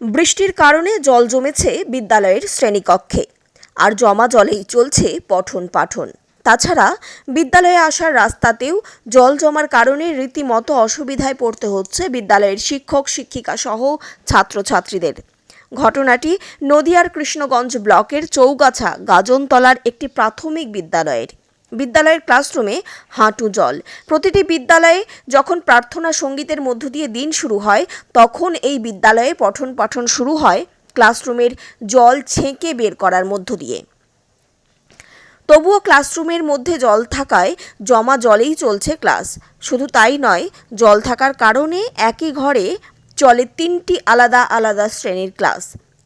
বৃষ্টির কারণে জল জমেছে বিদ্যালয়ের শ্রেণীকক্ষে। আর জমা জলেই চলছে পঠন পাঠন। তাছাড়া বিদ্যালয়ে আসার রাস্তাতেও জল জমার কারণে রীতিমতো অসুবিধায় পড়তে হচ্ছে বিদ্যালয়ের শিক্ষক, শিক্ষিকা সহ ছাত্রছাত্রীদের। ঘটনাটি নদিয়ার কৃষ্ণগঞ্জ ব্লকের চৌগাছা গাজনতলার একটি প্রাথমিক বিদ্যালয়ের। বিদ্যালয়ের ক্লাসরুমে হাঁটু জল। প্রতিটি বিদ্যালয়ে যখন প্রার্থনা সঙ্গীতের মধ্য দিয়ে দিন শুরু হয়, তখন এই বিদ্যালয়ে পঠন পাঠন শুরু হয় ক্লাসরুমের জল ছেঁকে বের করার মধ্য দিয়ে। তবুও ক্লাসরুমের মধ্যে জল থাকায় জমা জলেই চলছে ক্লাস। শুধু তাই নয়, জল থাকার কারণে একই ঘরে চলে তিনটি আলাদা আলাদা শ্রেণির ক্লাস।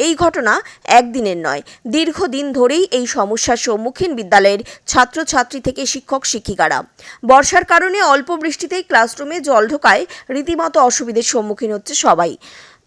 এই ঘটনা একদিনের নয়। দীর্ঘদিন ধরেই এই সমস্যার সম্মুখীন বিদ্যালয়ের ছাত্রছাত্রী থেকে শিক্ষক শিক্ষিকারা। বর্ষার কারণে অল্প বৃষ্টিতেই ক্লাসরুমে জল ঢোকায় রীতিমতো অসুবিধার সম্মুখীন হচ্ছে সবাই।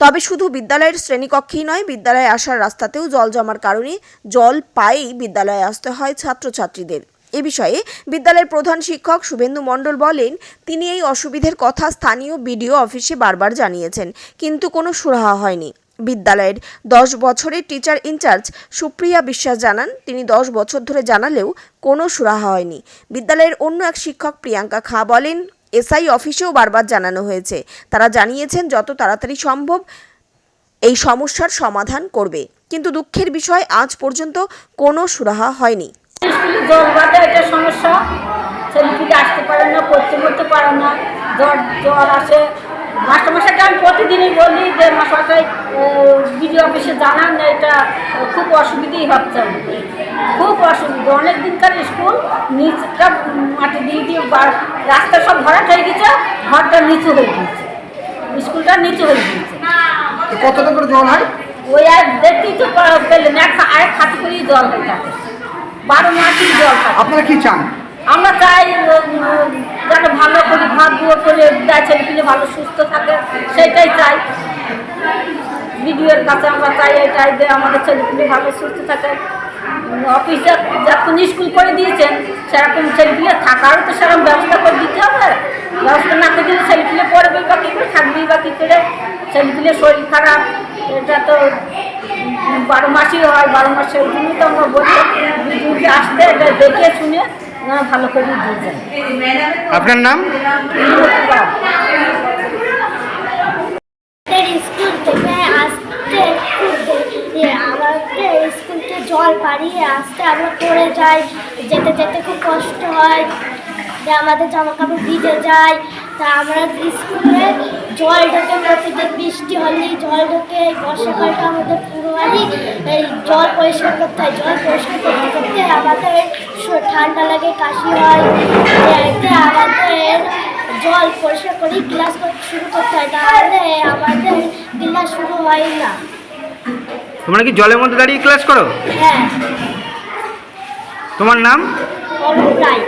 তবে শুধু বিদ্যালয়ের শ্রেণীকক্ষেই নয়, বিদ্যালয়ে আসার রাস্তাতেও জল জমার কারণে জল পায়েই বিদ্যালয়ে আসতে হয় ছাত্রছাত্রীদের। এ বিষয়ে বিদ্যালয়ের প্রধান শিক্ষক শুভেন্দু মণ্ডল বলেন, তিনি এই অসুবিধের কথা স্থানীয় বিডিও অফিসে বারবার জানিয়েছেন, কিন্তু কোনো সুরাহা হয়নি। বিদ্যালয়ের দশ বছরের টিচার ইনচার্জ সুপ্রিয়া বিশ্বাস জানান, তিনি দশ বছর ধরে জানালেও কোনো সুরাহা হয়নি। বিদ্যালয়ের অন্য এক শিক্ষক প্রিয়াঙ্কা খাঁ বলেন, এসআই অফিসেও বারবার জানানো হয়েছে। তারা জানিয়েছেন, যত তাড়াতাড়ি সম্ভব এই সমস্যার সমাধান করবে। কিন্তু দুঃখের বিষয়, আজ পর্যন্ত কোনো সুরাহা হয়নি। সমস্যা। আসতে পারে না, পড়তে পড়তে পারে না। জ্বর জ্বর আসে। মাস্টারমশাইকে আমি প্রতিদিনই বলি যে মাস্টারমশাই বিডিও অফিসে জানান এটা খুব অসুবিধেই হচ্ছে। খুব অসুবিধা। অনেক দিনকার স্কুল নিচটা মাটি দিয়ে দিয়ে রাস্তা সব ভরাট হয়ে গেছে ঘরটা নিচু হয়ে গেছে। স্কুলটা নিচু হয়ে গেছে। তো কতটা করে জল হয়? ওই আর দেখতেই তো পেলেন এক আরেক হাতে করেই জল হয়ে থাকে বারো মাসই জল আপনারা কি চান? আমরা চাই যেন ভালো করে ভাত দুয়ো করে দেয় ছেলেপিলে ভালো, সুস্থ থাকে সেটাই চাই। বিডিওর কাছে আমরা চাই এটাই যে আমাদের ছেলেপিলে ভালো, সুস্থ থাকে। অফিসে যখন স্কুল করে দিয়েছেন, সেরকম ছেলেপিলে থাকারও তো সেরকম ব্যবস্থা করে দিতে হবে। ব্যবস্থা না করে দিলে ছেলেপিলে পড়বে বা কী করে, থাকবেই বা কী করে। ছেলেপিলে শরীর খারাপ, এটা তো বারো মাসই হয়, বারো মাসে ওই জন্যই তো আমরা বলি আসতে, এটা দেখে শুনে ভালো করে আপনার নাম? আমাদের স্কুল থেকে আসতে আমাদের স্কুলকে জল পাড়িয়ে আসতে আমরা পড়ে যাই। যেতে যেতে খুব কষ্ট হয়। যে আমাদের জামা কাপড় ভিজে যায়। তা আমরা স্কুলে জল ঢোকে প্রতিদিন বৃষ্টি হলেই জল ঢোকে বর্ষাকালটা আমাদের পুরো জল পরিষ্কার করতে হয়। জল পরিষ্কার করতে করতে আমাদের ঠান্ডা লাগে কাশি হয়। আমাদের জল পরিষ্কার করে ক্লাস শুরু করতে হয় তাহলে আমাদের ক্লাস শুরু হয় না। তোমরা কি জলের মধ্যে দাঁড়িয়ে ক্লাস করো? হ্যাঁ। তোমার নাম? অরূপ রায়।